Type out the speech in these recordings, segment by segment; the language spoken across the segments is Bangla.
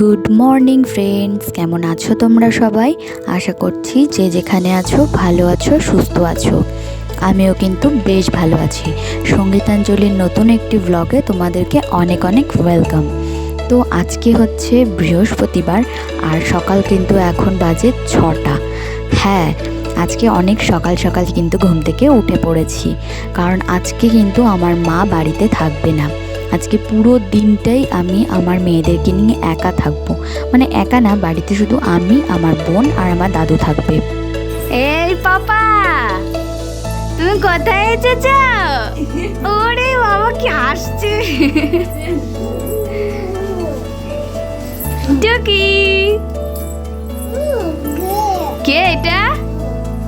গুড মর্নিং ফ্রেন্ডস কেমন আছো তোমরা সবাই? আশা করছি যে যেখানে আছো, ভালো আছো, সুস্থ আছো। আমিও কিন্তু বেশ ভালো আছি। সঙ্গীতাঞ্জলির নতুন একটি ব্লগে তোমাদেরকে অনেক অনেক ওয়েলকাম তো আজকে হচ্ছে বৃহস্পতিবার, আর সকাল কিন্তু এখন বাজে ছটা। হ্যাঁ আজকে অনেক সকাল সকাল কিন্তু ঘুম থেকে উঠে পড়েছি। কারণ আজকে কিন্তু আমার মা বাড়িতে থাকবে না। আজকে পুরো দিনটাই আমি আমার মেয়েদেরকে নিয়ে একা থাকব। মানে একা না বাড়িতে শুধু আমি আমার বোন আর আমার দাদু থাকবে। এই পাপা তুমি কোথায় এসেছ? ওরে বাবা কি আসছে টুকি। কে এটা?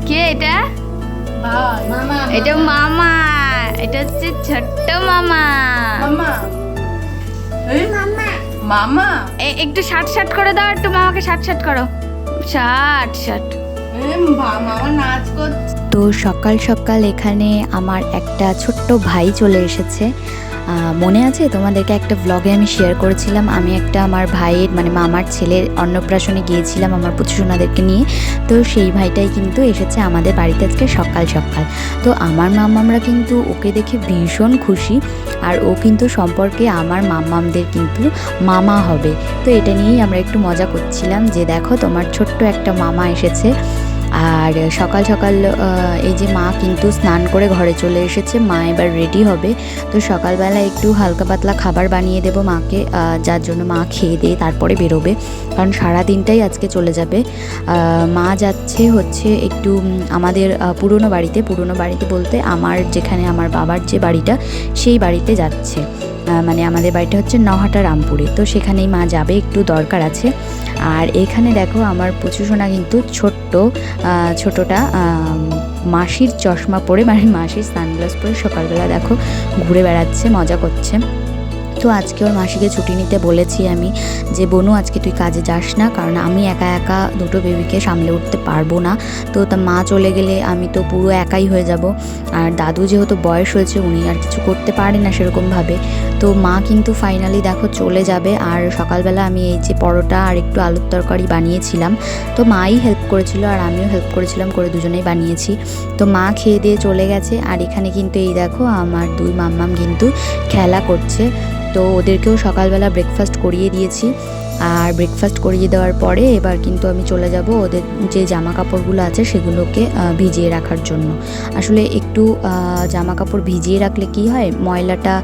কে এটা? এটা মামা। এটা হচ্ছে ছোট্ট মামা। মামা? এই মামা। এ- একটু শার্ট শার্ট করে দাও একটু মামাকে শার্ট শার্ট করো। Shirt shirt. তো সকাল সকাল এখানে আমার একটা ছোট্ট ভাই চলে এসেছে। মনে আছে? তোমাদেরকে একটা ব্লগে আমি শেয়ার করেছিলাম। আমি একটা আমার ভাইয়ের মানে মামার ছেলের অন্নপ্রাশনে গিয়েছিলাম আমার পুচুসোনাদেরকে নিয়ে। তো সেই ভাইটাই কিন্তু এসেছে আমাদের বাড়িতে আজকে সকাল সকাল। তো আমার মামামরা কিন্তু ওকে দেখে ভীষণ খুশি। আর ও কিন্তু সম্পর্কে আমার মামামদের কিন্তু মামা হবে। তো এটা নিয়েই আমরা একটু মজা করছিলাম যে দেখো তোমার ছোট্ট একটা মামা এসেছে। আর সকাল সকাল এই যে মা কিন্তু স্নান করে ঘরে চলে এসেছে, মা এবার রেডি হবে। তো সকালবেলা একটু হালকা পাতলা খাবার বানিয়ে দেবো মাকে যার জন্য মা খেয়ে দিয়ে তারপরে বেরোবে। কারণ সারা দিনটাই আজকে চলে যাবে। মা যাচ্ছে হচ্ছে একটু আমাদের পুরনো বাড়িতে। পুরনো বাড়িতে বলতে আমার যেখানে আমার বাবার যে বাড়িটা, সেই বাড়িতে যাচ্ছে। মানে আমাদের বাড়িটা হচ্ছে নহাটা রামপুরে তো সেখানেই মা যাবে, একটু দরকার আছে। আর এখানে দেখো আমার পুচুসোনা কিন্তু ছোট্ট ছোটটা মাসির চশমা পরে মানে মাসির সানগ্লাস পরে সকালবেলা দেখো ঘুরে বেড়াচ্ছে, মজা করছে। তো আজকে ওর মাসিকে ছুটি নিতে বলেছি আমি যে, বনু, আজকে তুই কাজে যাস না, কারণ আমি একা একা দুটো বেবিকে সামলে উঠতে পারব না। তো তা মা চলে গেলে আমি তো পুরো একাই হয়ে যাব। আর দাদু যেহেতু বয়স হয়েছে, উনি আর কিছু করতে পারে না সেরকমভাবে। তো মা কিন্তু ফাইনালি দেখো চলে যাবে। আর সকালবেলা আমি এই যে পরোটা আর একটু আলুর তরকারি বানিয়েছিলাম। তো মাই হেল্প করেছিল আর আমিও হেল্প করেছিলাম করে দুজনেই বানিয়েছি। তো মা খেয়ে দিয়ে চলে গেছে। আর এখানে কিন্তু এই দেখো আমার দুই মাম্মাম কিন্তু খেলা করছে। তো ওদেরকেও সকালবেলা ব্রেকফাস্ট করিয়ে দিয়েছি। আর ব্রেকফাস্ট করিয়ে দেওয়ার পরে এবার কিন্তু আমি চলে যাব ওদের যে জামা কাপড়গুলো আছে সেগুলোকে ভিজিয়ে রাখার জন্য। আসলে একটু জামা কাপড় ভিজিয়ে রাখলে কি হয়, ময়লাটা,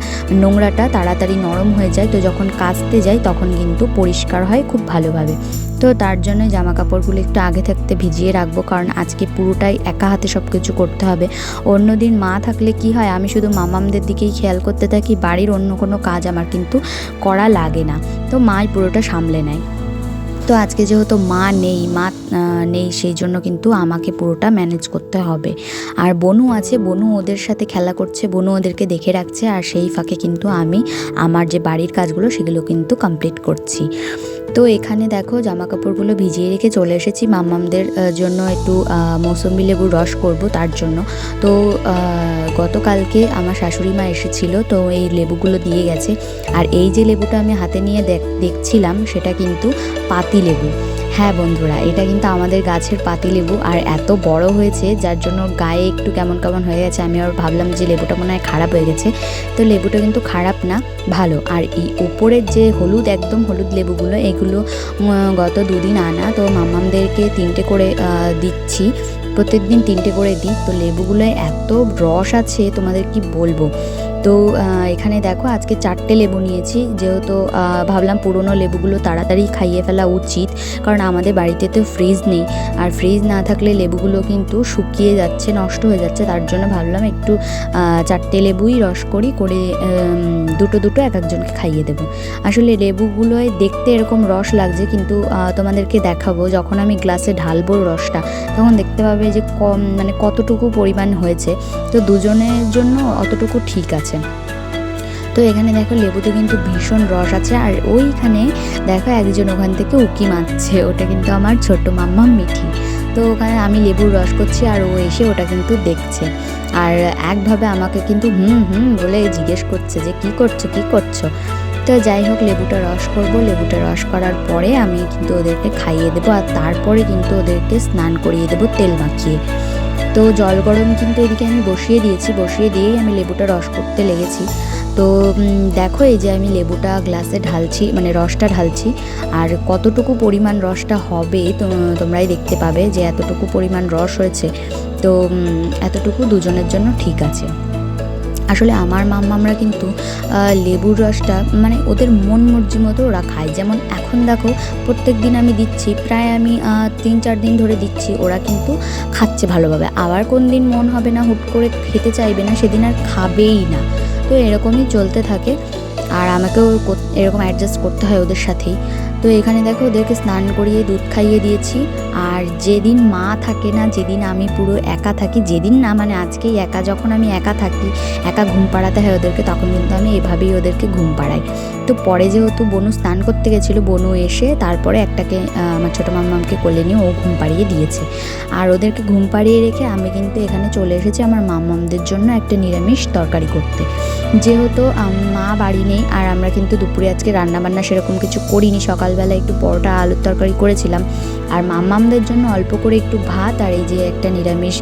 নোংরাটা তাড়াতাড়ি নরম হয়ে যায়, তো যখন কাচতে যায় তখন কিন্তু পরিষ্কার হয় খুব ভালোভাবে। তো তার জন্য জামা কাপড়গুলো একটু আগে থাকতে ভিজিয়ে রাখব, কারণ আজকে পুরোটাই একা হাতে সব কিছু করতে হবে। অন্যদিন মা থাকলে কি হয়, আমি শুধু মামামদের দিকেই খেয়াল করতে থাকি, বাড়ির অন্য কোনো কাজ আমার কিন্তু করা লাগে না। তো মাই পুরোটা সামলে নেয়। তো আজকে যেহেতু মা নেই মা নেই, সেই জন্য কিন্তু আমাকে পুরোটা ম্যানেজ করতে হবে। আর বনু আছে, বনু ওদের সাথে খেলা করছে, বনু ওদেরকে দেখে রাখছে, আর সেই ফাঁকে কিন্তু আমি আমার যে বাড়ির কাজগুলো সেগুলো কিন্তু কমপ্লিট করছি। তো এখানে দেখো জামা কাপড়গুলো ভিজিয়ে রেখে চলে এসেছি। মাম্মামদের জন্য একটু মৌসুমি লেবুর রস করব তার জন্য। তো গতকালকে আমার শাশুড়ি মা এসেছিল, তো এই লেবুগুলো দিয়ে গেছে। আর এই যে লেবুটা আমি হাতে নিয়ে দেখ- দেখছিলাম সেটা কিন্তু পাতি লেবু। হ্যাঁ বন্ধুরা, এটা কিন্তু আমাদের গাছের পাতি লেবু আর এত বড় হয়েছে, যার জন্য গায়ে একটু কেমন কেমন হয়ে গেছে, আমি আর ভাবলাম যে লেবুটা মনে হয় খারাপ হয়ে গেছে। তো লেবুটা কিন্তু খারাপ না, ভালো। আর এই উপরের যে হলুদ, একদম হলুদ লেবুগুলো, এগুলো গত দুদিন আনা, তো মামামদেরকে তিনটে করে দিচ্ছি। প্রত্যেকদিন তিনটে করে দিই। তো লেবুগুলোয় এত রস আছে, তোমাদের কি বলব? তো এখানে দেখো আজকে চারটে লেবু নিয়েছি। যেহেতু ভাবলাম পুরনো লেবুগুলো তাড়াতাড়ি খাইয়ে ফেলা উচিত, কারণ আমাদের বাড়িতে তো ফ্রিজ নেই। আর ফ্রিজ না থাকলে লেবুগুলো কিন্তু শুকিয়ে যাচ্ছে, নষ্ট হয়ে যাচ্ছে। তার জন্য ভাবলাম একটু চারটে লেবুই রস করি, করে দুটো দুটো এক একজনকে খাইয়ে দেবো। আসলে লেবুগুলোয় দেখতে এরকম রস লাগছে, কিন্তু তোমাদেরকে দেখাবো। যখন আমি গ্লাসে ঢালবো রসটা, তখন দেখতে পাবে যে কম মানে কতটুকু পরিমাণ হয়েছে। তো দুজনের জন্য অতটুকু ঠিক আছে। তো এখানে দেখো লেবুতে কিন্তু ভীষণ রস আছে আর ওইখানে দেখো একজন ওখান থেকে উকি মারছে। ওটা কিন্তু আমার ছোট মাম্মা মিঠি। তো ওখানে আমি লেবুর রস করছি আর ও এসে ওটা কিন্তু দেখছে। আর একভাবে আমাকে কিন্তু হুম হুম বলে জিজ্ঞেস করছে যে, কি করছ কি করছ? তো যাই হোক, লেবুটা রস করব। লেবুটা রস করার পরে আমি কিন্তু ওদেরকে খাইয়ে দেবো আর তারপরে কিন্তু ওদেরকে স্নান করিয়ে দেবো তেল মাখিয়ে। তো জল গরম কিন্তু এদিকে আমি বসিয়ে দিয়েছি, বসিয়ে দিয়েই আমি লেবুটা রস করতে লেগেছি। তো দেখো এই যে আমি লেবুটা গ্লাসে ঢালছি মানে রসটা ঢালছি, আর কতটুকু পরিমাণ রসটা হবে তোমরাই দেখতে পাবে যে এতটুকু পরিমাণ রস হয়েছে। তো এতটুকু দুজনের জন্য ঠিক আছে। আসলে আমার মাম্মামরা কিন্তু লেবুর রসটা মানে ওদের মন মর্জি মতো ওরা খায়। যেমন এখন দেখো, প্রত্যেক দিন আমি দিচ্ছি, প্রায় আমি তিন চার দিন ধরে দিচ্ছি, ওরা কিন্তু খাচ্ছে ভালোভাবে। আবার কোন দিন মন হবে না, হুট করে খেতে চাইবে না, সেদিন আর খাবেই না। তো এরকমই চলতে থাকে। আর আমাকেও এরকম অ্যাডজাস্ট করতে হয় ওদের সাথেই। তো এখানে দেখো ওদেরকে স্নান করিয়ে দুধ খাইয়ে দিয়েছি। আর যেদিন মা থাকে না, যেদিন আমি পুরো একা থাকি, যেদিন না মানে আজকেই একা, যখন আমি একা থাকি, একা ঘুম পাড়াতে হয় ওদেরকে, তখন কিন্তু আমি এভাবেই ওদেরকে ঘুম পাড়াই। তো পরে যেহেতু বনু স্নান করতে গেছিল, বনু এসে তারপরে একটাকে আমার ছোটো মাম্মামকে কোলে নিয়ে ও ঘুম পাড়িয়ে দিয়েছে। আর ওদেরকে ঘুম পাড়িয়ে রেখে আমি কিন্তু এখানে চলে এসেছি আমার মাম্মামদের জন্য একটা নিরামিষ তরকারি করতে। যেহেতু মা বাড়ি নেই আর আমরা কিন্তু দুপুরে আজকে রান্নাবান্না সেরকম কিছু করিনি। সকালবেলা একটু পরোটা, আলুর তরকারি করেছিলাম। আর মাম্মামদের জন্য অল্প করে একটু ভাত আর এই যে একটা নিরামিষ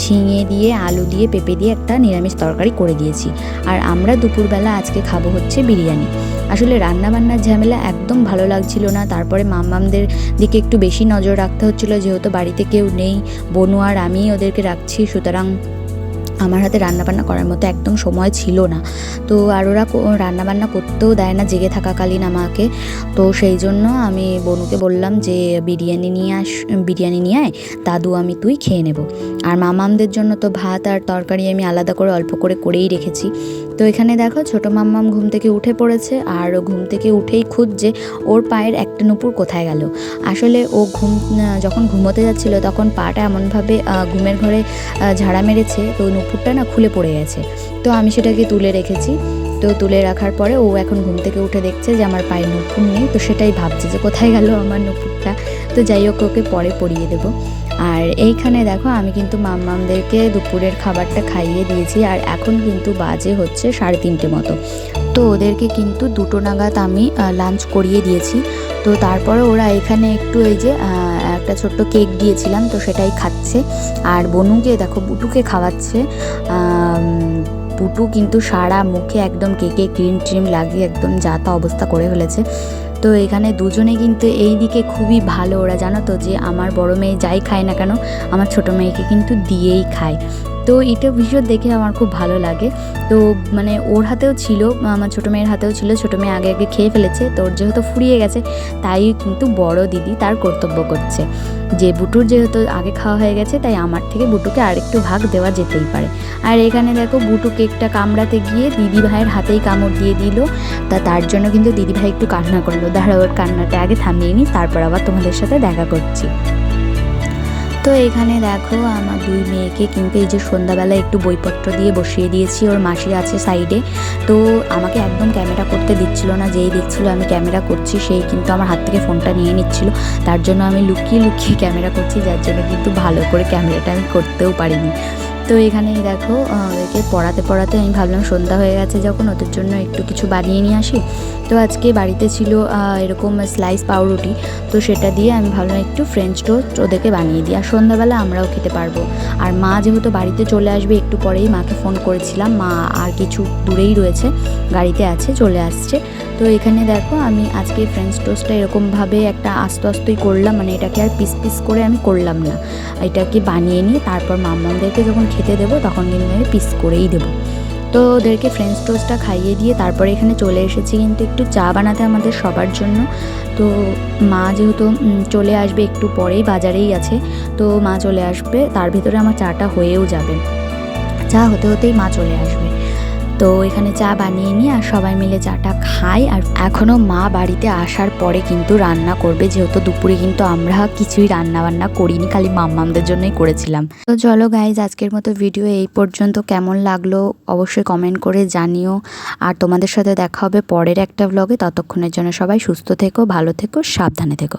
ঝিঙে দিয়ে, আলু দিয়ে, পেঁপে দিয়ে একটা নিরামিষ তরকারি করে দিয়েছি। আর আমরা দুপুরবেলা আজকে খাব হচ্ছে বিরিয়ানি। আসলে রান্নাবান্নার ঝামেলা একদম ভালো লাগছিল না, তারপরে মাম্মামদের দিকে একটু বেশি নজর রাখতে হচ্ছিল, যেহেতু বাড়িতে কেউ নেই, বনু আর আমি ওদেরকে রাখছি, সুতরাং আমার হাতে রান্নাবান্না করার মতো একদম সময় ছিল না। তো আর ওরা রান্নাবান্না করতেও দেয় না জেগে থাকাকালীন আমাকে। তো সেই জন্য আমি বনুকে বললাম যে, বিরিয়ানি নিয়ে আস, বিরিয়ানি নিয়ে আয়, দাদু আমি তুই খেয়ে নেব। আর মামামদের জন্য তো ভাত আর তরকারি আমি আলাদা করে অল্প করে করেই রেখেছি। তো এখানে দেখো ছোটো মাম্মাম ঘুম থেকে উঠে পড়েছে আর ও ঘুম থেকে উঠেই খুঁজছে ওর পায়ের একটা নুপুর কোথায় গেল। আসলে ও ঘুম যখন ঘুমোতে যাচ্ছিল তখন পাটা এমনভাবে ঘুমের ঘরে ঝাড়া মেরেছে তো নুপুরটা না খুলে পড়ে গেছে। তো আমি সেটাকে তুলে রেখেছি। তো তুলে রাখার পরে ও এখন ঘুম থেকে উঠে দেখছে যে আমার পায়ে নুপুর নেই। তো সেটাই ভাবছে যে কোথায় গেল আমার নুপুরটা। তো যাই হোক ওকে পরে পরিয়ে দেবো। আর এইখানে দেখো, আমি কিন্তু মাম্মামদেরকে দুপুরের খাবারটা খাইয়ে দিয়েছি আর এখন কিন্তু বাজে হচ্ছে সাড়ে তিনটে মতো। তো ওদেরকে কিন্তু দুটো নাগাদ আমি লাঞ্চ করিয়ে দিয়েছি। তো তারপরে ওরা এখানে একটু এই যে একটা ছোট্ট কেক দিয়েছিলাম, তো সেটাই খাচ্ছে। আর বনুকে দেখো, বুটুকে খাওয়াচ্ছে। বুটু কিন্তু সারা মুখে একদম কেকে ক্রিম ট্রিম লাগিয়ে একদম যাতা অবস্থা করে ফেলেছে। তো এখানে দুজনে কিন্তু এই দিকে খুবই ভালো। ওরা জানো তো যে আমার বড় মেয়ে যাই খায় না কেন, আমার ছোট মেয়েকে কিন্তু দিয়েই খায়। তো এটা ভীষণ দেখে আমার খুব ভালো লাগে। তো মানে ওর হাতেও ছিল, আমার ছোটো মেয়ের হাতেও ছিল, ছোটো মেয়ে আগে আগে খেয়ে ফেলেছে। তো ওর যেহেতু ফুরিয়ে গেছে, তাই কিন্তু বড় দিদি তার কর্তব্য করছে। যে বুটুর যেহেতু আগে খাওয়া হয়ে গেছে, তাই আমার থেকে বুটুকে আরেকটু ভাগ দেওয়া যেতেই পারে। আর এখানে দেখো বুটু কেকটা কামড়াতে গিয়ে দিদি ভাইয়ের হাতেই কামড় দিয়ে দিল। তা তার জন্য কিন্তু দিদি ভাই একটু কান্না করল। দাঁড়া কান্নাটা আগে থামিয়ে নিই তারপর আবার তোমাদের সাথে দেখা করছি। তো এখানে দেখো আমার দুই মেয়েকে কিন্তু এই যে সন্ধ্যাবেলা একটু বইপত্র দিয়ে বসিয়ে দিয়েছি, ওর মাসি আছে সাইডে তো আমাকে একদম ক্যামেরা করতে দিচ্ছিল না, যেই দেখছিল আমি ক্যামেরা করছি, সেই কিন্তু আমার হাত থেকে ফোনটা নিয়ে নিচ্ছিল। তার জন্য আমি লুকিয়ে লুকিয়ে ক্যামেরা করছি, যার জন্য কিন্তু ভালো করে ক্যামেরাটা আমি করতেও পারিনি। তো এখানে দেখো ওদেরকে পড়াতে পড়াতে আমি ভাবলাম সন্ধ্যা হয়ে গেছে যখন, ওদের জন্য একটু কিছু বানিয়ে নিয়ে আসি। তো আজকে বাড়িতে ছিল এরকম স্লাইস পাউরুটি। তো সেটা দিয়ে আমি ভাবলাম একটু ফ্রেঞ্চ টোস্ট ওদেরকে বানিয়ে দিই। আর সন্ধ্যাবেলা আমরাও খেতে পারব। আর মা যেহেতু বাড়িতে চলে আসবে, একটু পরেই মাকে ফোন করেছিলাম। মা আর কিছু দূরেই রয়েছে, গাড়িতে আছে, চলে আসছে। তো এখানে দেখো, আমি আজকে ফ্রেঞ্চ টোস্টটা এরকমভাবে একটা আস্তে আস্তেই করলাম। মানে এটাকে আর পিস পিস করে আমি করলাম না। এটাকে বানিয়ে নিয়ে তারপর মাম্মামদেরকে যখন খেতে দেবো, তখন কিন্তু আমি পিস করেই দেবো। তো ওদেরকে ফ্রেঞ্চ টোস্টটা খাইয়ে দিয়ে তারপরে এখানে চলে এসেছি কিন্তু একটু চা বানাতে আমাদের সবার জন্য। তো মা যেহেতু চলে আসবে একটু পরেই, বাজারেই আছে। তো মা চলে আসবে, তার ভিতরে আমার চাটা হয়েও যাবে। চা হতে হতেই মা চলে আসবে। তো এখানে চা বানিয়ে নিয়ে আর সবাই মিলে চাটা খাই। আর এখনও মা বাড়িতে আসার পরে কিন্তু রান্না করবে। যেহেতু দুপুরে কিন্তু আমরা কিছুই রান্না বান্না করিনি, খালি মাম্মামদের জন্যই করেছিলাম। তো চলো গাইজ আজকের মতো ভিডিও এই পর্যন্ত। কেমন লাগল অবশ্যই কমেন্ট করে জানিও। আর তোমাদের সাথে দেখা হবে পরের একটা ব্লগে ততক্ষণের জন্য সবাই সুস্থ থেকো, ভালো থেকো, সাবধানে থেকো।